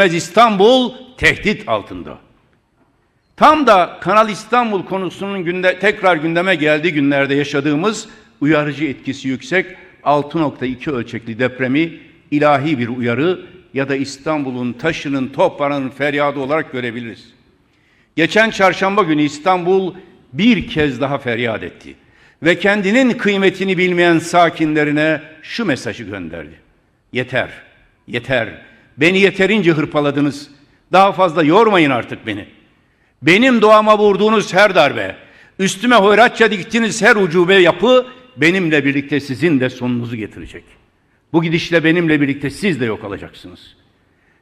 İstanbul tehdit altında. Tam da Kanal İstanbul konusunun günde, tekrar gündeme geldiği günlerde yaşadığımız uyarıcı etkisi yüksek 6.2 ölçekli depremi ilahi bir uyarı ya da İstanbul'un taşının toprağının feryadı olarak görebiliriz. Geçen çarşamba günü İstanbul bir kez daha feryat etti ve kendinin kıymetini bilmeyen sakinlerine şu mesajı gönderdi. Yeter, yeter. Beni yeterince hırpaladınız. Daha fazla yormayın artık beni. Benim doğama vurduğunuz her darbe, üstüme hoyratça diktiniz her ucube yapı benimle birlikte sizin de sonunuzu getirecek. Bu gidişle benimle birlikte siz de yok olacaksınız.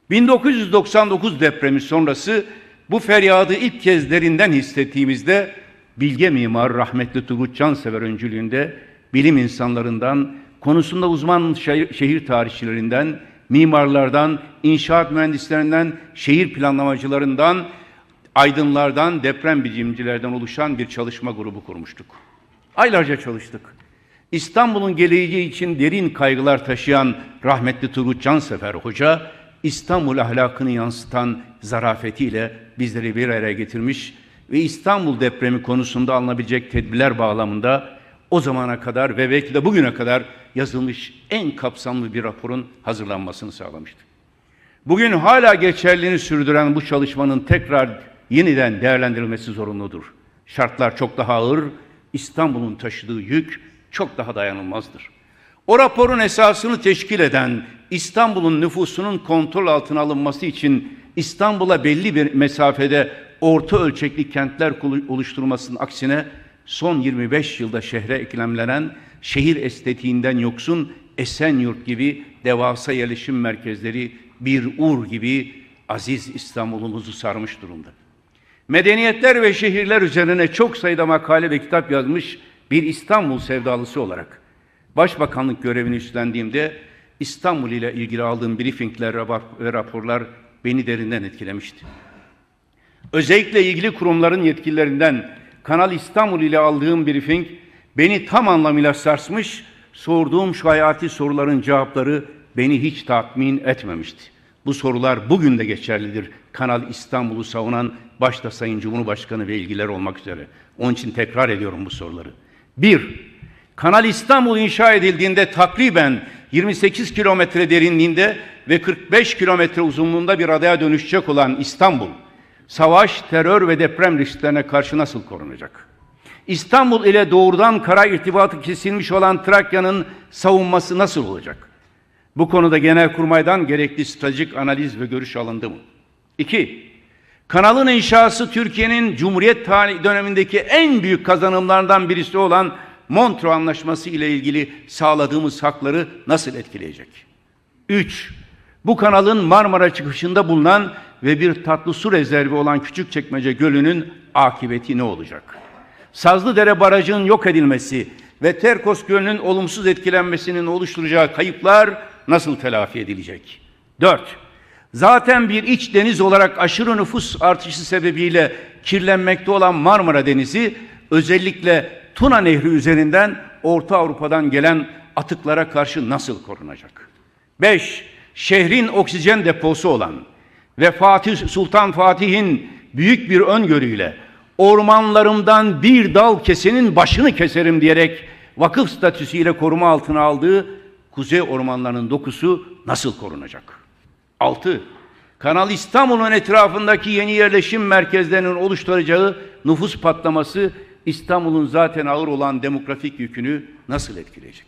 1999 depremi sonrası bu feryadı ilk kez derinden hissettiğimizde bilge mimar rahmetli Turgut Cansever öncülüğünde bilim insanlarından, konusunda uzman şehir tarihçilerinden, mimarlardan, inşaat mühendislerinden, şehir planlamacılarından, aydınlardan, deprem bilimcilerden oluşan bir çalışma grubu kurmuştuk. Aylarca çalıştık. İstanbul'un geleceği için derin kaygılar taşıyan rahmetli Turgut Cansefer Hoca, İstanbul ahlakını yansıtan zarafetiyle bizleri bir araya getirmiş ve İstanbul depremi konusunda alınabilecek tedbirler bağlamında o zamana kadar ve belki de bugüne kadar yazılmış en kapsamlı bir raporun hazırlanmasını sağlamıştı. Bugün hala geçerliliğini sürdüren bu çalışmanın tekrar yeniden değerlendirilmesi zorunludur. Şartlar çok daha ağır, İstanbul'un taşıdığı yük çok daha dayanılmazdır. O raporun esasını teşkil eden İstanbul'un nüfusunun kontrol altına alınması için İstanbul'a belli bir mesafede orta ölçekli kentler oluşturmasının aksine son 25 yılda şehre eklemlenen şehir estetiğinden yoksun Esenyurt gibi devasa yerleşim merkezleri bir ur gibi aziz İstanbul'umuzu sarmış durumda. Medeniyetler ve şehirler üzerine çok sayıda makale ve kitap yazmış bir İstanbul sevdalısı olarak Başbakanlık görevini üstlendiğimde İstanbul ile ilgili aldığım briefingler ve raporlar beni derinden etkilemişti. Özellikle ilgili kurumların yetkililerinden Kanal İstanbul ile aldığım briefing beni tam anlamıyla sarsmış, sorduğum şu hayati soruların cevapları beni hiç tatmin etmemişti. Bu sorular bugün de geçerlidir. Kanal İstanbul'u savunan başta Sayın Cumhurbaşkanı ve ilgiler olmak üzere. Onun için tekrar ediyorum bu soruları. Bir, Kanal İstanbul inşa edildiğinde takriben 28 kilometre derinliğinde ve 45 kilometre uzunluğunda bir adaya dönüşecek olan İstanbul, savaş, terör ve deprem risklerine karşı nasıl korunacak? İstanbul ile doğrudan kara irtibatı kesilmiş olan Trakya'nın savunması nasıl olacak? Bu konuda Genelkurmay'dan gerekli stratejik analiz ve görüş alındı mı? İki, kanalın inşası Türkiye'nin Cumhuriyet tarihi dönemindeki en büyük kazanımlarından birisi olan Montreux Anlaşması ile ilgili sağladığımız hakları nasıl etkileyecek? Üç, bu kanalın Marmara çıkışında bulunan ve bir tatlı su rezervi olan Küçükçekmece Gölü'nün akıbeti ne olacak? Sazlıdere Barajı'nın yok edilmesi ve Terkos Gölü'nün olumsuz etkilenmesinin oluşturacağı kayıplar nasıl telafi edilecek? Dört, zaten bir iç deniz olarak aşırı nüfus artışı sebebiyle kirlenmekte olan Marmara Denizi özellikle Tuna Nehri üzerinden Orta Avrupa'dan gelen atıklara karşı nasıl korunacak? 5. Şehrin oksijen deposu olan ve Fatih Sultan Fatih'in büyük bir öngörüyle ormanlarımdan bir dal kesenin başını keserim diyerek vakıf statüsüyle koruma altına aldığı kuzey ormanlarının dokusu nasıl korunacak? 6. Kanal İstanbul'un etrafındaki yeni yerleşim merkezlerinin oluşturacağı nüfus patlaması İstanbul'un zaten ağır olan demografik yükünü nasıl etkileyecek?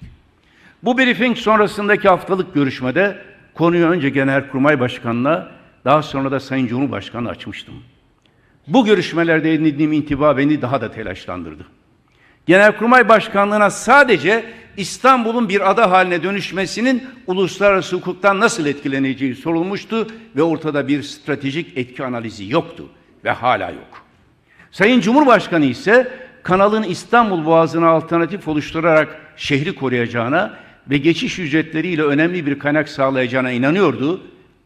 Bu briefing sonrasındaki haftalık görüşmede konuyu önce Genelkurmay Başkanı'na daha sonra da Sayın Cumhurbaşkanı açmıştım. Bu görüşmelerde edindiğim intiba beni daha da telaşlandırdı. Genelkurmay Başkanlığı'na sadece İstanbul'un bir ada haline dönüşmesinin uluslararası hukuktan nasıl etkileneceği sorulmuştu ve ortada bir stratejik etki analizi yoktu ve hala yok. Sayın Cumhurbaşkanı ise kanalın İstanbul Boğazı'na alternatif oluşturarak şehri koruyacağına ve geçiş ücretleriyle önemli bir kaynak sağlayacağına inanıyordu.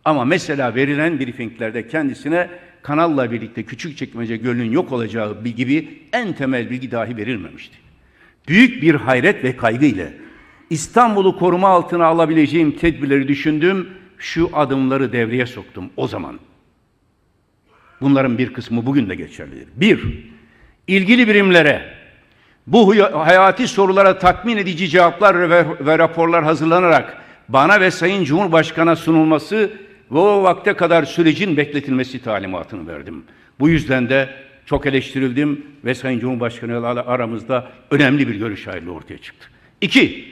Ama mesela verilen briefinglerde kendisine kanalla birlikte Küçükçekmece Gölü'nün yok olacağı gibi en temel bilgi dahi verilmemişti. Büyük bir hayret ve kaygı ile İstanbul'u koruma altına alabileceğim tedbirleri düşündüm şu adımları devreye soktum o zaman. Bunların bir kısmı bugün de geçerlidir. Bir, ilgili birimlere bu hayati sorulara tatmin edici cevaplar ve, ve raporlar hazırlanarak bana ve Sayın Cumhurbaşkanı'na sunulması ve o vakte kadar sürecin bekletilmesi talimatını verdim. Bu yüzden de çok eleştirildim ve Sayın Cumhurbaşkanı ile aramızda önemli bir görüş ayrılığı ortaya çıktı. İki,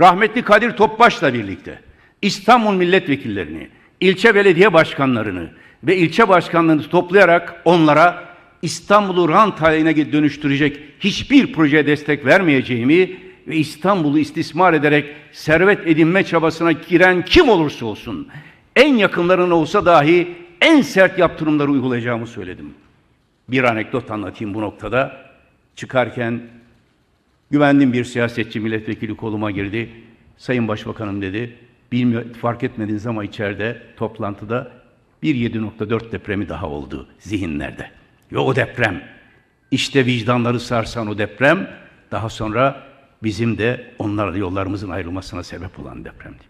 rahmetli Kadir Topbaş'la birlikte İstanbul milletvekillerini, ilçe belediye başkanlarını ve ilçe başkanlarını toplayarak onlara İstanbul'u rant haline dönüştürecek hiçbir projeye destek vermeyeceğimi ve İstanbul'u istismar ederek servet edinme çabasına giren kim olursa olsun en yakınlarına olsa dahi en sert yaptırımları uygulayacağımı söyledim. Bir anekdot anlatayım bu noktada. Çıkarken güvendiğim bir siyasetçi milletvekili koluma girdi. Sayın Başbakanım dedi. Bilmiyor, fark etmediniz ama içeride toplantıda bir 7.4 depremi daha oldu zihinlerde. Ve o deprem, işte vicdanları sarsan o deprem, daha sonra bizim de onlarla yollarımızın ayrılmasına sebep olan depremdi.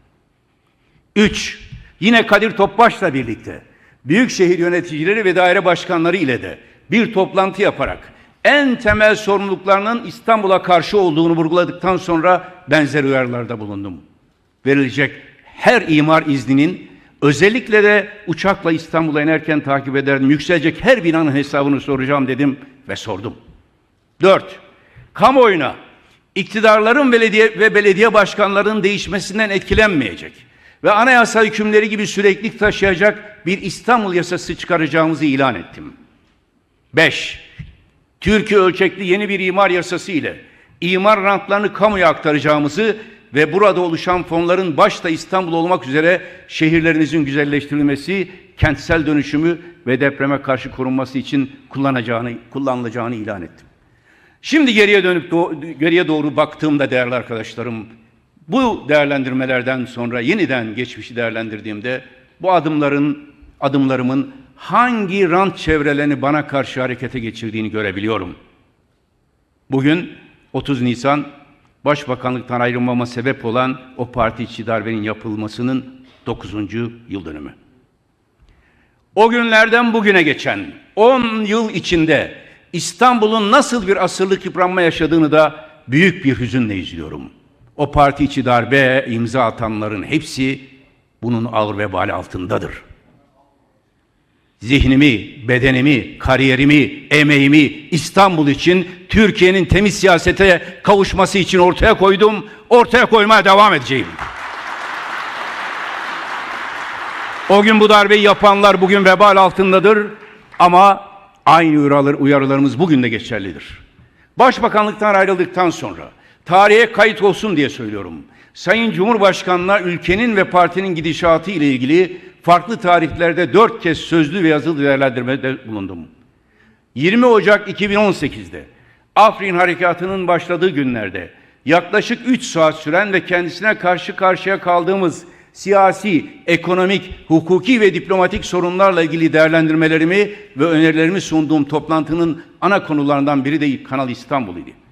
Üç, yine Kadir Topbaş'la birlikte büyükşehir yöneticileri ve daire başkanları ile de bir toplantı yaparak en temel sorumluluklarının İstanbul'a karşı olduğunu vurguladıktan sonra benzer uyarılarda bulundum. Verilecek her imar izninin özellikle de uçakla İstanbul'a inerken takip ederdim. Yükselecek her binanın hesabını soracağım dedim ve sordum. Dört, kamuoyuna iktidarların belediye ve belediye başkanlarının değişmesinden etkilenmeyecek ve anayasa hükümleri gibi süreklilik taşıyacak bir İstanbul yasası çıkaracağımızı ilan ettim. 5. Türkiye ölçekli yeni bir imar yasası ile imar rantlarını kamuya aktaracağımızı ve burada oluşan fonların başta İstanbul olmak üzere şehirlerinizin güzelleştirilmesi, kentsel dönüşümü ve depreme karşı korunması için kullanacağını, kullanılacağını ilan ettim. Şimdi geriye dönüp do geriye doğru baktığımda değerli arkadaşlarım, bu değerlendirmelerden sonra yeniden geçmişi değerlendirdiğimde bu adımların adımlarımın hangi rant çevrelerini bana karşı harekete geçirdiğini görebiliyorum. Bugün 30 Nisan Başbakanlıktan ayrılmama sebep olan o parti içi darbenin yapılmasının 9. yıl dönümü. O günlerden bugüne geçen 10 yıl içinde İstanbul'un nasıl bir asırlık yıpranma yaşadığını da büyük bir hüzünle izliyorum. O parti içi darbe imza atanların hepsi bunun ağır vebali altındadır zihnimi, bedenimi, kariyerimi, emeğimi İstanbul için, Türkiye'nin temiz siyasete kavuşması için ortaya koydum, ortaya koymaya devam edeceğim. O gün bu darbeyi yapanlar bugün vebal altındadır ama aynı uyarılarımız bugün de geçerlidir. Başbakanlıktan ayrıldıktan sonra tarihe kayıt olsun diye söylüyorum. Sayın Cumhurbaşkanı'na ülkenin ve partinin gidişatı ile ilgili farklı tarihlerde dört kez sözlü ve yazılı değerlendirmede bulundum. 20 Ocak 2018'de Afrin Harekatı'nın başladığı günlerde yaklaşık 3 saat süren ve kendisine karşı karşıya kaldığımız siyasi, ekonomik, hukuki ve diplomatik sorunlarla ilgili değerlendirmelerimi ve önerilerimi sunduğum toplantının ana konularından biri de Kanal İstanbul idi.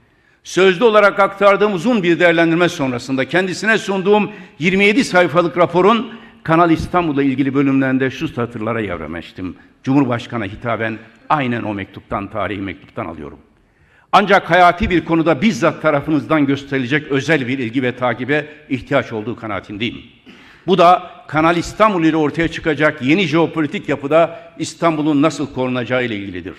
Sözlü olarak aktardığım uzun bir değerlendirme sonrasında kendisine sunduğum 27 sayfalık raporun Kanal İstanbul'la ilgili bölümlerinde şu satırlara yavramıştım. Cumhurbaşkanı hitaben aynen o mektuptan, tarihi mektuptan alıyorum. Ancak hayati bir konuda bizzat tarafınızdan gösterilecek özel bir ilgi ve takibe ihtiyaç olduğu kanaatindeyim. Bu da Kanal İstanbul ile ortaya çıkacak yeni jeopolitik yapıda İstanbul'un nasıl korunacağı ile ilgilidir.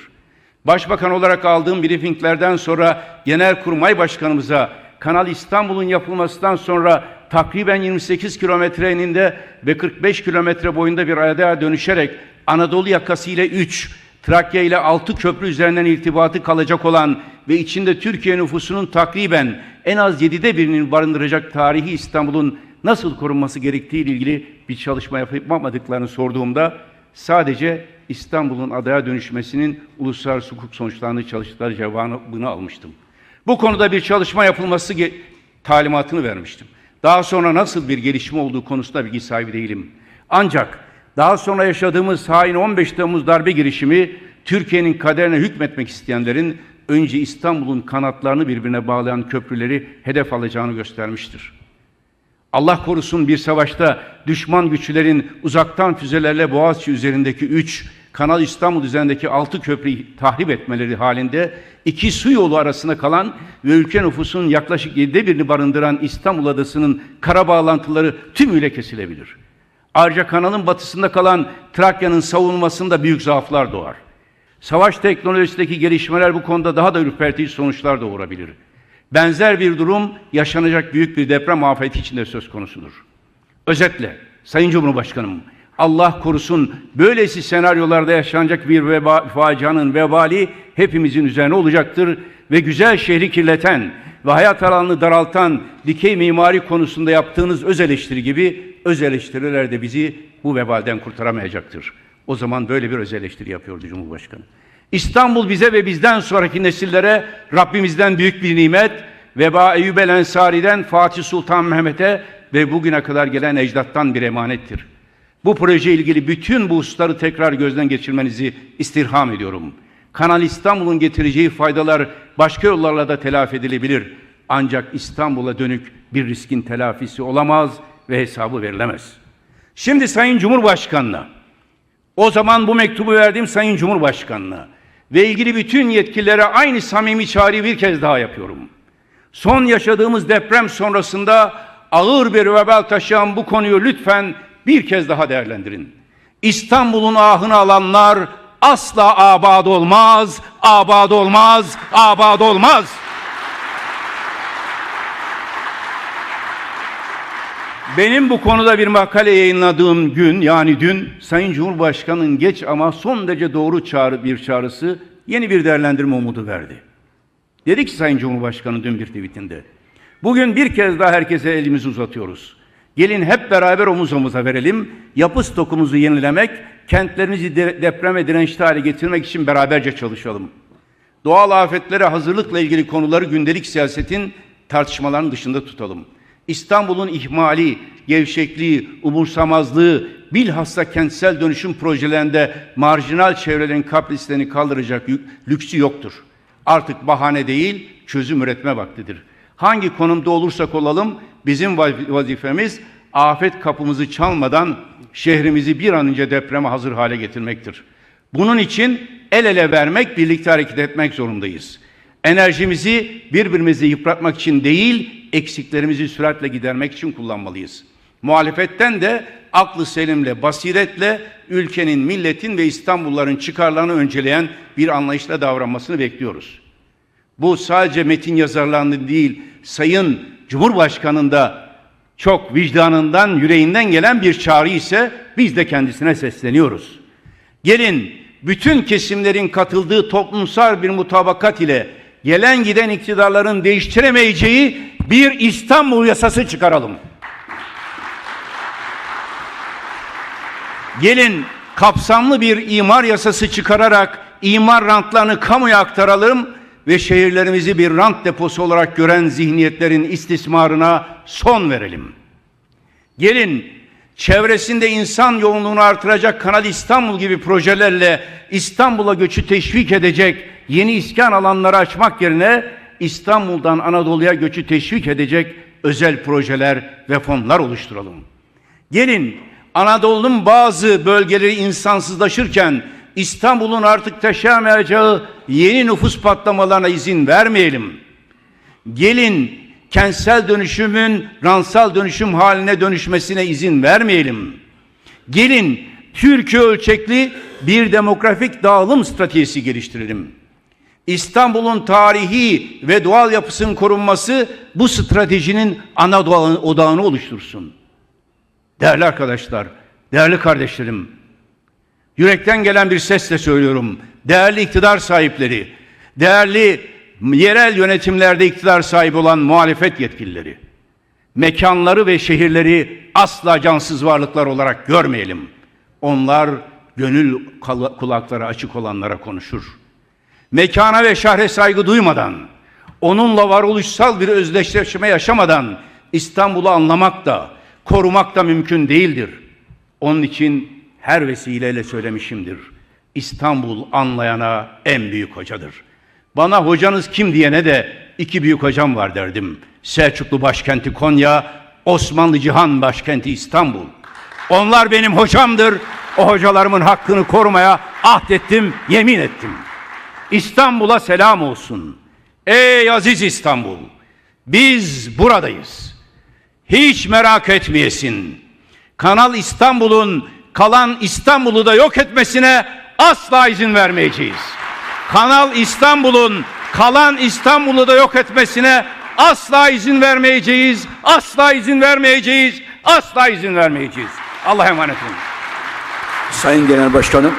Başbakan olarak aldığım briefinglerden sonra Genelkurmay Başkanımıza Kanal İstanbul'un yapılmasından sonra takriben 28 kilometre eninde ve 45 kilometre boyunda bir adaya dönüşerek Anadolu yakası ile 3, Trakya ile 6 köprü üzerinden irtibatı kalacak olan ve içinde Türkiye nüfusunun takriben en az 7'de birini barındıracak tarihi İstanbul'un nasıl korunması gerektiği ile ilgili bir çalışma yapamadıklarını sorduğumda sadece İstanbul'un adaya dönüşmesinin uluslararası hukuk sonuçlarını çalıştıkları cevabını almıştım. Bu konuda bir çalışma yapılması talimatını vermiştim. Daha sonra nasıl bir gelişme olduğu konusunda bilgi sahibi değilim. Ancak daha sonra yaşadığımız hain 15 Temmuz darbe girişimi Türkiye'nin kaderine hükmetmek isteyenlerin önce İstanbul'un kanatlarını birbirine bağlayan köprüleri hedef alacağını göstermiştir. Allah korusun bir savaşta düşman güçlerin uzaktan füzelerle Boğaziçi üzerindeki 3, Kanal İstanbul üzerindeki 6 köprüyü tahrip etmeleri halinde iki su yolu arasında kalan ve ülke nüfusunun yaklaşık yedide birini barındıran İstanbul Adası'nın kara bağlantıları tümüyle kesilebilir. Ayrıca kanalın batısında kalan Trakya'nın savunmasında büyük zaaflar doğar. Savaş teknolojisindeki gelişmeler bu konuda daha da ürpertici sonuçlar doğurabilir. Benzer bir durum yaşanacak büyük bir deprem afeti içinde söz konusudur. Özetle, Sayın Cumhurbaşkanım, Allah korusun böylesi senaryolarda yaşanacak bir veba, facianın vebali hepimizin üzerine olacaktır ve güzel şehri kirleten ve hayat alanını daraltan dikey mimari konusunda yaptığınız öz eleştiri gibi öz eleştiriler de bizi bu vebalden kurtaramayacaktır. O zaman böyle bir öz eleştiri yapıyordu Cumhurbaşkanı. İstanbul bize ve bizden sonraki nesillere Rabbimizden büyük bir nimet, Veba Eyyub el Ensari'den Fatih Sultan Mehmet'e ve bugüne kadar gelen ecdattan bir emanettir. Bu proje ilgili bütün bu hususları tekrar gözden geçirmenizi istirham ediyorum. Kanal İstanbul'un getireceği faydalar başka yollarla da telafi edilebilir. Ancak İstanbul'a dönük bir riskin telafisi olamaz ve hesabı verilemez. Şimdi Sayın Cumhurbaşkanı'na, o zaman bu mektubu verdiğim Sayın Cumhurbaşkanı'na ve ilgili bütün yetkililere aynı samimi çağrıyı bir kez daha yapıyorum. Son yaşadığımız deprem sonrasında ağır bir vebal taşıyan bu konuyu lütfen bir kez daha değerlendirin. İstanbul'un ahını alanlar asla abad olmaz, abad olmaz, abad olmaz. Benim bu konuda bir makale yayınladığım gün yani dün Sayın Cumhurbaşkanı'nın geç ama son derece doğru çağrı bir çağrısı yeni bir değerlendirme umudu verdi. Dedi ki Sayın Cumhurbaşkanı dün bir tweetinde. Bugün bir kez daha herkese elimizi uzatıyoruz. Gelin hep beraber omuz omuza verelim. Yapı stokumuzu yenilemek, kentlerimizi de depreme dirençli hale getirmek için beraberce çalışalım. Doğal afetlere hazırlıkla ilgili konuları gündelik siyasetin tartışmaların dışında tutalım. İstanbul'un ihmali, gevşekliği, umursamazlığı, bilhassa kentsel dönüşüm projelerinde marjinal çevrelerin kaprislerini kaldıracak lüksü yoktur. Artık bahane değil, çözüm üretme vaktidir. Hangi konumda olursak olalım bizim vazifemiz afet kapımızı çalmadan şehrimizi bir an önce depreme hazır hale getirmektir. Bunun için el ele vermek, birlikte hareket etmek zorundayız. Enerjimizi birbirimizi yıpratmak için değil, eksiklerimizi süratle gidermek için kullanmalıyız. Muhalefetten de aklı selimle, basiretle ülkenin, milletin ve İstanbulluların çıkarlarını önceleyen bir anlayışla davranmasını bekliyoruz. Bu sadece metin yazarlarının değil, Sayın Cumhurbaşkanı'nın da çok vicdanından, yüreğinden gelen bir çağrı ise biz de kendisine sesleniyoruz. Gelin bütün kesimlerin katıldığı toplumsal bir mutabakat ile gelen giden iktidarların değiştiremeyeceği bir İstanbul yasası çıkaralım. Gelin kapsamlı bir imar yasası çıkararak imar rantlarını kamuya aktaralım ve şehirlerimizi bir rant deposu olarak gören zihniyetlerin istismarına son verelim. Gelin çevresinde insan yoğunluğunu artıracak Kanal İstanbul gibi projelerle İstanbul'a göçü teşvik edecek yeni iskan alanları açmak yerine İstanbul'dan Anadolu'ya göçü teşvik edecek özel projeler ve fonlar oluşturalım. Gelin Anadolu'nun bazı bölgeleri insansızlaşırken İstanbul'un artık taşıyamayacağı yeni nüfus patlamalarına izin vermeyelim. Gelin kentsel dönüşümün ransal dönüşüm haline dönüşmesine izin vermeyelim. Gelin Türkiye ölçekli bir demografik dağılım stratejisi geliştirelim. İstanbul'un tarihi ve doğal yapısının korunması bu stratejinin ana odağını oluştursun. Değerli arkadaşlar, değerli kardeşlerim, yürekten gelen bir sesle söylüyorum. Değerli iktidar sahipleri, değerli yerel yönetimlerde iktidar sahibi olan muhalefet yetkilileri, mekanları ve şehirleri asla cansız varlıklar olarak görmeyelim. Onlar gönül kulakları açık olanlara konuşur. Mekana ve şahre saygı duymadan, onunla varoluşsal bir özdeşleşme yaşamadan İstanbul'u anlamak da, korumak da mümkün değildir. Onun için her vesileyle söylemişimdir. İstanbul anlayana en büyük hocadır. Bana hocanız kim diyene de iki büyük hocam var derdim. Selçuklu başkenti Konya, Osmanlı Cihan başkenti İstanbul. Onlar benim hocamdır. O hocalarımın hakkını korumaya ahdettim, yemin ettim. İstanbul'a selam olsun. Ey aziz İstanbul! Biz buradayız. Hiç merak etmeyesin. Kanal İstanbul'un kalan İstanbul'u da yok etmesine asla izin vermeyeceğiz. Kanal İstanbul'un kalan İstanbul'u da yok etmesine asla izin vermeyeceğiz. Asla izin vermeyeceğiz. Asla izin vermeyeceğiz. Allah'a emanet olun. Sayın Genel Başkanım,